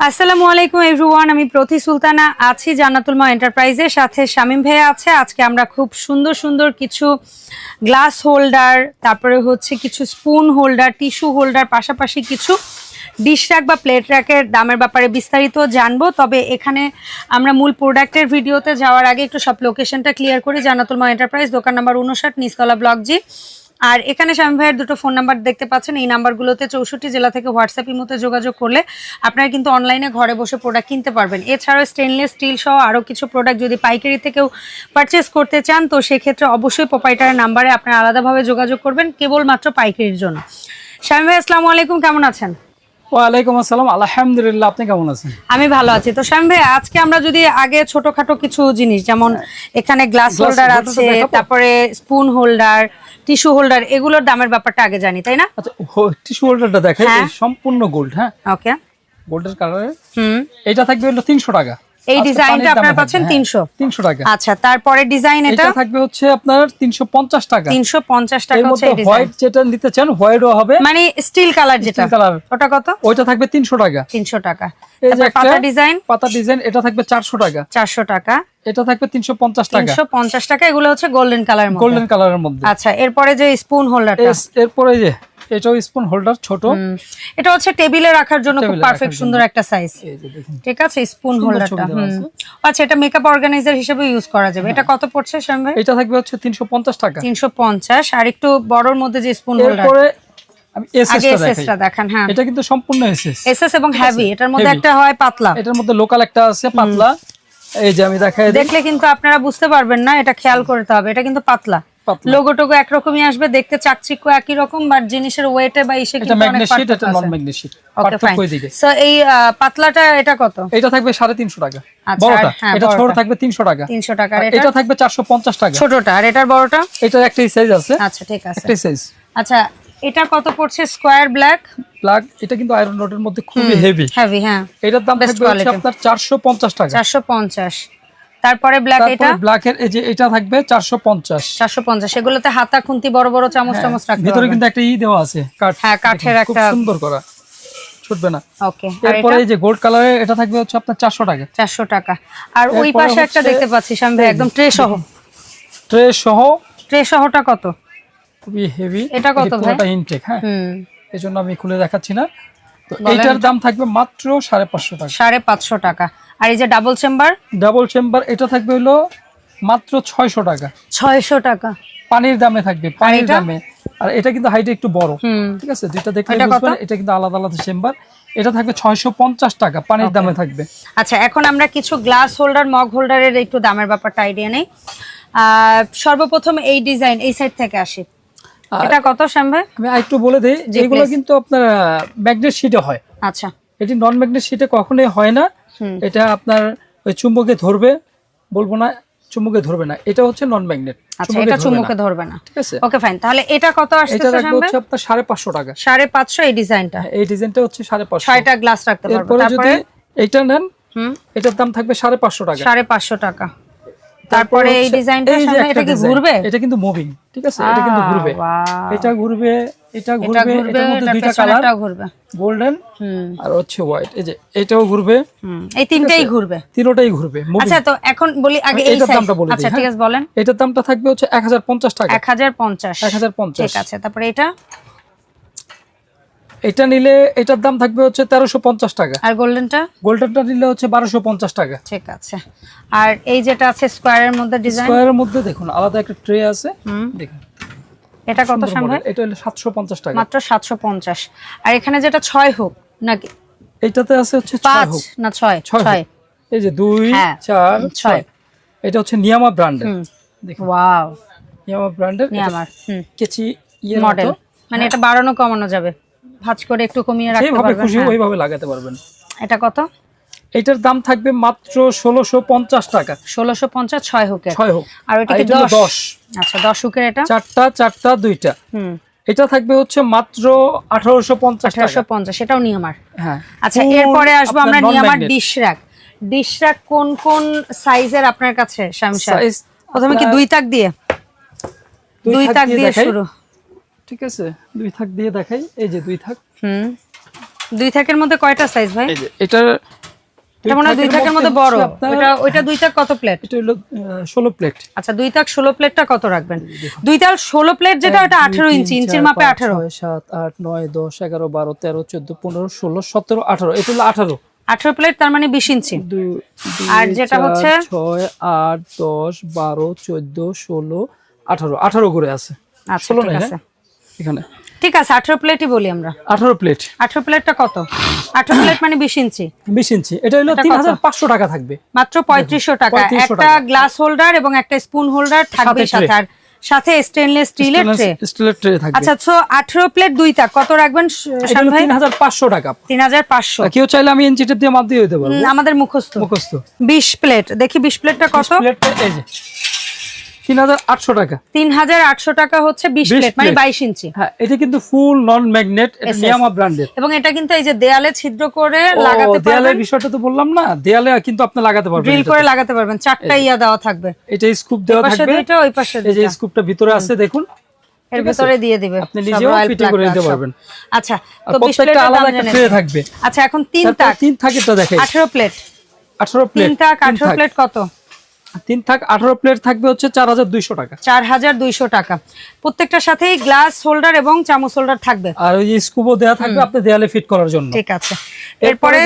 আসসালামু আলাইকুম এভরিওয়ান আমি প্রতি সুলতানা আছি জান্নাতুল মা এন্টারপ্রাইজের সাথে। শামীম ভাইয়া আছে। আজকে আমরা খুব সুন্দর সুন্দর কিছু গ্লাস হোল্ডার, তারপরে হচ্ছে কিছু স্পুন হোল্ডার, টিস্যু হোল্ডার, পাশাপাশি কিছু ডিশ র্যাক বা প্লেট র্যাকের দামের ব্যাপারে বিস্তারিত জানব। তবে এখানে আমরা মূল প্রোডাক্টের ভিডিওতে যাওয়ার আগে একটু সব লোকেশনটা ক্লিয়ার করি জান্নাতুল মা এন্টারপ্রাইজ, দোকান নাম্বার উনষাট নিস্তলা ব্লক জি। আর এখানে স্বামী ভাইয়ের দুটো ফোন নাম্বার দেখতে পাচ্ছেন। এই নাম্বারগুলোতে চৌষট্টি জেলা থেকে হোয়াটসঅ্যাপের মতো যোগাযোগ করলে আপনারা কিন্তু অনলাইনে ঘরে বসে প্রোডাক্ট কিনতে পারবেন। এছাড়াও স্টেনলেস স্টিল সহ আরও কিছু প্রোডাক্ট যদি পাইকারি থেকেও পারচেস করতে চান, তো সেক্ষেত্রে অবশ্যই প্রোপাইটারের নাম্বারে আপনারা আলাদাভাবে যোগাযোগ করবেন, কেবলমাত্র পাইকারির জন্য। স্বামী ভাই, আসসালামু আলাইকুম। কেমন আছেন? ওয়ালাইকুম আসসালাম। আলহামদুলিল্লাহ আপনি কেমন আছেন? আমি ভালো আছি। তো স্বামী ভাই আজকে আমরা যদি আগে ছোটখাটো কিছু জিনিস যেমন এখানে গ্লাস হোল্ডার আছে তারপরে স্পুন হোল্ডার টিস্যু হোল্ডার এগুলোর দামের ব্যাপারটা আগে জানি তাই না? আচ্ছা টিস্যু হোল্ডারটা দেখেন। সম্পূর্ণ গোল্ড হ্যাঁ? ওকে গোল্ডের কালারে হুম। এটা থাকবে হলো তিনশো টাকা। এই ডিজাইনটা আপনারা পাচ্ছেন 300 তিনশো। টাকা। আচ্ছা তারপরে ডিজাইন এটা থাকবে হচ্ছে আপনার তিনশো পঞ্চাশ টাকা। তিনশো পঞ্চাশ টাকা হচ্ছে এই ডিজাইন হোয়াইট যেটা নিতে চান হোয়াইটও হবে। মানে স্টিল কালার যেটা। colour। ওটা কত? ওইটা থাকবে তিনশো টাকা। তিনশো টাকা। এই তারপরে পাতা ডিজাইন পাতা ডিজাইন এটা থাকবে চারশো টাকা। চারশো টাকা। এটা থাকবে তিনশো পঞ্চাশ টাকা। তিনশো পঞ্চাশ টাকা এগুলো হচ্ছে গোল্ডেন কালার গোল্ডেন কালারের মধ্যে। আচ্ছা এরপরে যে স্পুন হোল্ডারটা এরপরে যে এটাও স্পুন হোল্ডার ছোট। এটা হচ্ছে টেবিলে রাখার জন্য খুব পারফেক্ট সুন্দর একটা সাইজ ঠিক আছে স্পুন হোল্ডারটা আচ্ছা এটা মেকআপ অর্গানাইজার হিসেবে ইউজ করা যাবে। এটা কত পড়ছে শ্যাম ভাই এটা থাকবে হচ্ছে তিনশো পঞ্চাশ টাকা। তিনশো পঞ্চাশ। আর একটু বড়র মধ্যে যে স্পুন হোল্ডার আমি এসএসটা দেখান হ্যাঁ। এটা কিন্তু সম্পূর্ণ এসএস এসএস এবং এটার মধ্যে একটা হয় পাতলা। এটার মধ্যে লোকাল একটা আছে পাতলা। এই যে আমি দেখাই দেখলে কিন্তু আপনারা বুঝতে পারবেন না এটা খেয়াল করতে হবে। এটা কিন্তু পাতলা। লোগো টোগো একরকমই আসবে দেখতে চাকচিক্য একই রকম বাট জিনিসের ওয়েটে বা ইসে কিন্তু অনেক ম্যাগনেট নন পার্থক্য আছে। Magnet sheet okay fine so এই পাতলাটা এটা কত? এটা থাকবে সাড়ে তিনশো টাকা। আচ্ছা, বড়টা হ্যাঁ, এটা ছোট থাকবে তিনশো টাকা। 300 এটা? এটা থাকবে চারশো পঞ্চাশ টাকা। ছোটটা আর এটার বড়টা? এটা সাইজ আছে। আচ্ছা ঠিক আছে। একটাই সাইজ আচ্ছা এটা কত পড়ছে? স্কোয়ার ব্ল্যাক প্লাগ এটা কিন্তু আয়রন রডের মধ্যে খুবই হেভি হেভি হ্যাঁ। এটার দাম থাকবে আপনার চারশো পঞ্চাশ টাকা। চারশো পঞ্চাশ। তারপরে ব্ল্যাক এটা? তারপরে ব্ল্যাকের এই যে এটা থাকবে চারশো পঞ্চাশ। চারশো পঞ্চাশ। এগুলোতে হাতা খুন্তি বড় বড় চামচ টামচ রাখতে ভিতরে কিন্তু একটা ই দেওয়া আছে কাঠ। হ্যাঁ, কাঠের একটা খুব সুন্দর করা। ছুটবে না। ওকে এরপরে এই যে গোল্ড কালারের এটা থাকবে হচ্ছে আপনার চারশো টাকা। চারশো টাকা। আর ওই পাশে একটা দেখতে পাচ্ছি ভাই একদম ট্রে সহ। ট্রে সহ। ট্রে সহটা কত? খুবই হেভি এটা কত ভাই? এটা ইনটেক হ্যাঁ। হুম। এই জন্য আমি খুলে দেখাচ্ছি না। তো। এইটার দাম থাকবে মাত্র সাড়ে পাঁচশো টাকা। সাড়ে পাঁচশো টাকা। আর এই যে ডাবল চেম্বার ডাবল চেম্বার এটা থাকবে হলো মাত্র ছয়শো টাকা। ছয়শো টাকা। পানির দামে থাকবে পানির দামে। আর এটা কিন্তু হাইটে একটু বড়। ঠিক আছে? দুইটা দেখলে এটা কত? বুঝবেন এটা কিন্তু আলাদা আলাদা চেম্বার এটা থাকবে ছয়শো পঞ্চাশ টাকা পানির দামে থাকবে। আচ্ছা এখন আমরা কিছু গ্লাস হোল্ডার মগ হোল্ডারের একটু দামের ব্যাপারটা আইডিয়া নেই। সর্বপ্রথম এই ডিজাইন এই সাইড থেকে আসে। এটা কত শ্যাম ভাই? আমি আরেকটু বলে দিই যে এগুলো কিন্তু আপনার ম্যাগনেট শিটে হয়। আচ্ছা। এটি নন ম্যাগনেট শিটে কখনোই হয় না। এটা আপনার ওই চুম্বকে ধরবে বলব না চুম্বকে ধরবে না এটা হচ্ছে নন ম্যাগনেট আচ্ছা এটা চুম্বকে ধরবে না। ঠিক আছে? ওকে ফাইন তাহলে এটা কত এটা আসতেছে রাখবে হচ্ছে আপনার সাড়ে পাঁচশো টাকা। সাড়ে পাঁচশো এই ডিজাইনটা? এই ডিজাইনটা হচ্ছে সাড়ে পাঁচশো। ছয়টা গ্লাস রাখতে পারব। তারপরে যদি এটা নেন হুম। এটার দাম থাকবে সাড়ে পাঁচশো টাকা। সাড়ে পাঁচশো টাকা। তারপরে এই ডিজাইনটা সামনে এটা কি ঘুরবে? এটা কিন্তু মুভিং ঠিক আছে? এটা কিন্তু ঘুরবে. এটা ঘুরবে এটা এটা ঘুরবে এটার মধ্যে দুইটা কালার পেছনেরটাও ঘুরবে। গোল্ডেন হুম। আর হচ্ছে হোয়াইট এই যে এটাও ঘুরবে। হুম। এই তিনটেই ঘুরবে। তিনোটাই ঘুরবে। আচ্ছা তো এখন বলি আগে এই সাইজ দামটা বলে আচ্ছা ঠিক? আছে বলেন। এটার দামটা থাকবে হচ্ছে এক হাজার পঞ্চাশ টাকা। এক হাজার পঞ্চাশ। এক হাজার পঞ্চাশ। ঠিক আছে তারপরে এটা? এটা নিলে এটার দাম থাকবে হচ্ছে তেরোশো পঞ্চাশ টাকা। আর গোল্ডেনটা? গোল্ডেনটা নিলে হচ্ছে বারোশো পঞ্চাশ টাকা। ঠিক আছে। আর এই যেটা আছে স্কোয়ারের মধ্যে ডিজাইন? স্কোয়ারের মধ্যে দেখুন আলাদা একটা ট্রে আছে। দেখুন। এটা কত সম্ভব এটা হলো সাতশো পঞ্চাশ টাকা। মাত্র সাতশো পঞ্চাশ। আর এখানে যেটা ছয় হোক নাকি? এটাতে আছে হচ্ছে পাঁচ না ছয়? ছয়। এই যে দুই হ্যাঁ, চার ছয়। এটা হচ্ছে নিয়ামা ব্র্যান্ডের। দেখুন। ওয়াও। নিয়ামা ব্র্যান্ডের। নিয়ে আমার হুম। কেচি ইয়ে মডেল। মানে এটা বাড়ানো কমানো যাবে। ভাঁজ করে একটু কমিয়ে রাখতে যেভাবে পারবেন খুশি হ্যাঁ। ওইভাবে লাগাতে পারবেন। এটা কত? এটার দাম থাকবে মাত্র ষোলোশো পঞ্চাশ টাকা। ষোলোশো পঞ্চাশ ছয় হুকের। ছয় হোক। আর কি এটা হলো দশ? দশ। আচ্ছা দশ হুকের এটা? চারটা চারটা দুইটা। হুম। এটা থাকবে হচ্ছে মাত্র আঠারোশো পঞ্চাশ আঠারোশো টাকা পঞ্চাশ এটাও নিয়ে আমার হ্যাঁ। আচ্ছা এরপরে আসব আমরা আপনার নিয়ে আমার non-magnet। Dish rack dish rack কোন কোন সাইজের আপনার কাছে? Size প্রথমে কি দুই তাক দিয়ে? দুই তাক দিয়ে শুরু। ঠিক আছে? দুই থাক দিয়ে দেখাই। এই যে দুই থাক। হুম। দুই থাকের মধ্যে কয়টা সাইজ ভাই? এই যে এটা এটা মনে হয় দুই থাকের মধ্যে বড়। ওটা ওইটা দুই থাক কত প্লেট এটা হলো ষোলো প্লেট আচ্ছা দুই তাক ষোলো প্লেটটা কত রাখবেন? দুই তাল ষোলো প্লেট যেটা ওটা আঠেরো ইঞ্চি ইঞ্চির মাপে আঠেরো। ছয় সাত আট নয় দশ এগারো বারো তেরো চোদ্দ পনেরো ষোলো সতেরো আঠারো। এটা হলো আঠারো। আঠেরো প্লেট তার মানে বিশ ইঞ্চি। দুই দুই, আর যেটা হচ্ছে? ছয় আট দশ বারো চোদ্দ ষোলো আঠারো। আঠারো করে আছে। আচ্ছা ষোলো ঠিক নাই আছে। হ্যাঁ? এখানে। ঠিক আছে আঠেরো প্লেটই বলি আমরা। আঠারো প্লেট। আঠেরো প্লেটটা কত? আঠেরো প্লেট মানে বিশ ইঞ্চি। বিশ ইঞ্চি। এটা হলো এটা তিন কত? হাজার পাঁচশো টাকা থাকবে। মাত্র পঁয়ত্রিশশো টাকা। একটা গ্লাস হোল্ডার এবং একটা স্পুন হোল্ডার থাকবে সাথে আর সাথে স্টেনলেস স্টিলের ট্রে স্টিলের ট্রে থাকবে। আচ্ছা তো আঠেরো প্লেট দুই তাক কত রাখবেন তিন হাজার পাঁচশো টাকা। তিন হাজার পাঁচশো। আর কেউ চাইলে আমি ইঞ্চি টেপ দিয়ে মাপ দিয়ে দিতে পারব। আমাদের মুখস্থ। মুখস্থ। বিশ প্লেট। দেখি বিশ প্লেটটা কত? প্লেটটা এই যে। তিন হাজার আটশো টাকা। তিন হাজার আটশো টাকা হচ্ছে বিশ 20 প্লেট মানে plate। বাইশ ইঞ্চি। হ্যাঁ এটা কিন্তু ফুল নন ম্যাগনেট এটা নিয়ামা ব্র্যান্ডের এবং এটা কিন্তু এই যে দেয়ালে ছিদ্র করে লাগাতে দেয়ালের বিষয়টা তো বললাম না দেয়ালে কিন্তু আপনি লাগাতে পারবেন ড্রিল করে লাগাতে পারবেন চারটা ইয়া দেওয়া থাকবে। এটা স্কুপ দেওয়া থাকবে। দুইটা ওই পাশে এই যে স্কুপটা ভিতরে আছে দেখুন। এর ভিতরে দিয়ে দিবে। আপনি নিজেও ফিটিং করে সব। পারবেন। আচ্ছা তো বিশ প্রত্যেকটা প্লেটের আলাদা একটা ট্রে থাকবে। আচ্ছা এখন তিন তাক তিন থাকেরটা দেখে। আঠেরো প্লেট আঠারো প্লেট তিন তাক আঠেরো প্লেট কত? তিন থাক আঠারো প্লেট থাকবে হচ্ছে চার হাজার দুইশো টাকা। চার হাজার দুইশো টাকা। প্রত্যেকটার সাথেই গ্লাস হোল্ডার এবং চামচ হোল্ডার থাকবে। আর ওই যে স্কুপও দেওয়া থাকবে আপনি দেয়ালে ফিট করার জন্য। ঠিক আছে। এরপরে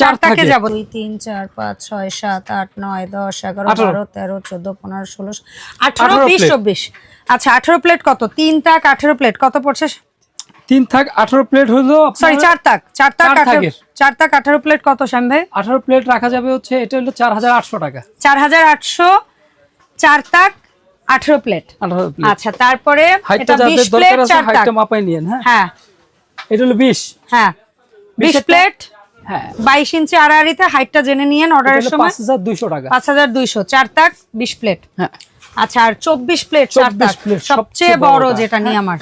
চার থাকে। যাব। দুই তিন চার পাঁচ ছয় সাত আট নয় দশ এগারো বারো তেরো চোদ্দ পনেরো ষোলো আঠারো বিশ চব্বিশ। আচ্ছা আঠারো প্লেট কত? তিন তাক আঠারো প্লেট কত পড়ছে? তিন থাক আঠারো প্লেট হলো সরি চার তাক চার তাক চার তাক আঠারো প্লেট কত শ্যাম ভাই আঠারো প্লেট রাখা যাবে হচ্ছে এটা হলো চার হাজার আটশো টাকা। চার হাজার আটশো চার তাক আঠারো প্লেট আচ্ছা তারপরে মাপাই নিয়েন হ্যাঁ? হ্যাঁ। এটা হলো বিশ। হ্যাঁ। বিশ প্লেট হ্যাঁ। বাইশ ইঞ্চি আড়াআড়িতে হাইটটা জেনে নিয়েন অর্ডারের সময়। পাঁচ হাজার দুইশো টাকা। পাঁচ হাজার দুইশো চার তাক বিশ প্লেট হ্যাঁ। আচ্ছা আর চব্বিশ প্লেট চার 24 প্লেট, সবচেয়ে বড় যেটা নিয়ে আমার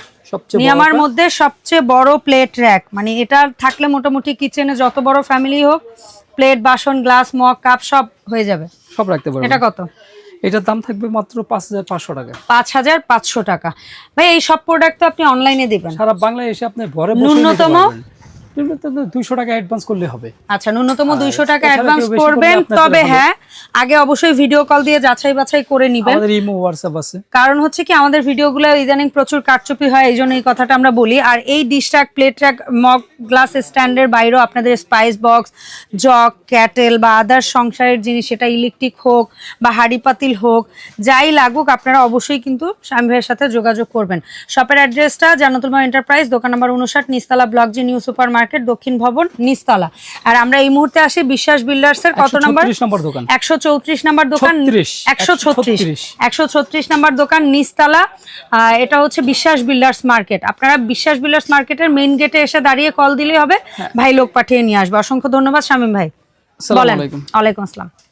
নিয়ামার মধ্যে সবচেয়ে বড় প্লেট র্যাক মানে এটা থাকলে মোটামুটি কিচেনে যত বড় ফ্যামিলি হোক প্লেট বাসন গ্লাস মগ কাপ সব হয়ে যাবে। সব রাখতে পারবেন। এটা কত? এটার দাম থাকবে মাত্র পাঁচ হাজার পাঁচশো টাকা। পাঁচ হাজার পাঁচশো টাকা। ভাই এই সব প্রোডাক্ট তো আপনি অনলাইনে দিবেন। সারা বাংলায় এসে আপনি ঘরে ন্যূনতম? দুইশো টাকা অ্যাডভান্স করলে হবে। আচ্ছা ন্যূনতম দুইশো টাকা অ্যাডভান্স করবেন তবে হ্যাঁ আগে অবশ্যই ভিডিও কল দিয়ে যাচাই বাছাই করে নিবেন। আমাদের ইমো হোয়াটসঅ্যাপ আছে। কারণ হচ্ছে কি আমাদের ভিডিওগুলো ইদানিং প্রচুর কারচুপি হয় এই জন্য এই কথাটা আমরা বলি। আর এই dish rack plate mug glass স্ট্যান্ডের বাইরেও আপনাদের স্পাইস বক্স জগ ক্যাটেল বা আদার সংসারের জিনিস সেটা ইলেকট্রিক হোক বা হাড়ি পাতিল হোক যাই লাগুক আপনারা অবশ্যই কিন্তু স্বামী ভাইয়ের সাথে যোগাযোগ করবেন। শপের অ্যাড্রেসটা জানাতুলমা এন্টারপ্রাইজ দোকান নম্বর উনষাট Nistala block G new super market দক্ষিণ ভবন নিস্তালা আর আমরা এই মুহূর্তে আসি বিশ্বাস বিল্ডার্সের কত নম্বর? নম্বর দোকান। একশো চৌত্রিশ নাম্বার দোকান। একশো ছত্রিশ। 136 একশো ছত্রিশ নাম্বার দোকান নিস্তলা এটা হচ্ছে বিশ্বাস বিল্ডার্স মার্কেট। আপনারা বিশ্বাস বিল্ডার্স মার্কেটের মেইন গেটে এসে দাঁড়িয়ে কল দিলেই হবে। ভাই লোক পাঠিয়ে নিয়ে আসবে। অসংখ্য ধন্যবাদ শামীম ভাই। বলেন। আলাইকুম। ওয়ালাইকুম আসসালাম।